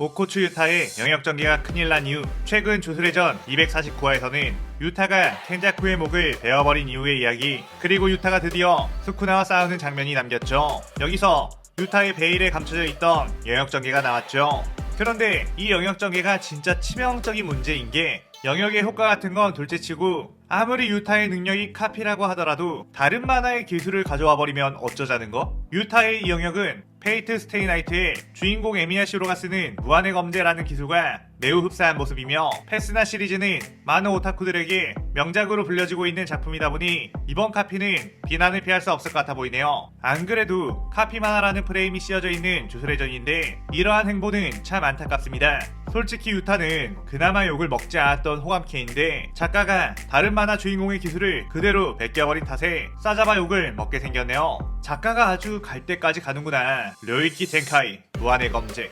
오코츠 유타의 영역 전개가 큰일 난 이후 최근 조술회전 249화에서는 유타가 켄자쿠의 목을 베어버린 이후의 이야기 그리고 유타가 드디어 스쿠나와 싸우는 장면이 남겼죠. 여기서 유타의 베일에 감춰져 있던 영역 전개가 나왔죠. 그런데 이 영역 전개가 진짜 치명적인 문제인 게 영역의 효과 같은 건 둘째치고 아무리 유타의 능력이 카피라고 하더라도 다른 만화의 기술을 가져와 버리면 어쩌자는 거? 유타의 이 영역은 페이트 스테이 나이트의 주인공 에미야 시로가 쓰는 무한의 검제라는 기술과 매우 흡사한 모습이며 페스나 시리즈는 많은 오타쿠들에게 명작으로 불려지고 있는 작품이다 보니 이번 카피는 비난을 피할 수 없을 것 같아 보이네요. 안 그래도 카피 만화라는 프레임이 씌워져 있는 주술회전인데 이러한 행보는 참 안타깝습니다. 솔직히 유타는 그나마 욕을 먹지 않았던 호감캐인데 작가가 다른 만화 주인공의 기술을 그대로 베껴버린 탓에 싸잡아 욕을 먹게 생겼네요. 작가가 아주 갈 때까지 가는구나. 료이키 텐카이 무한의 검제.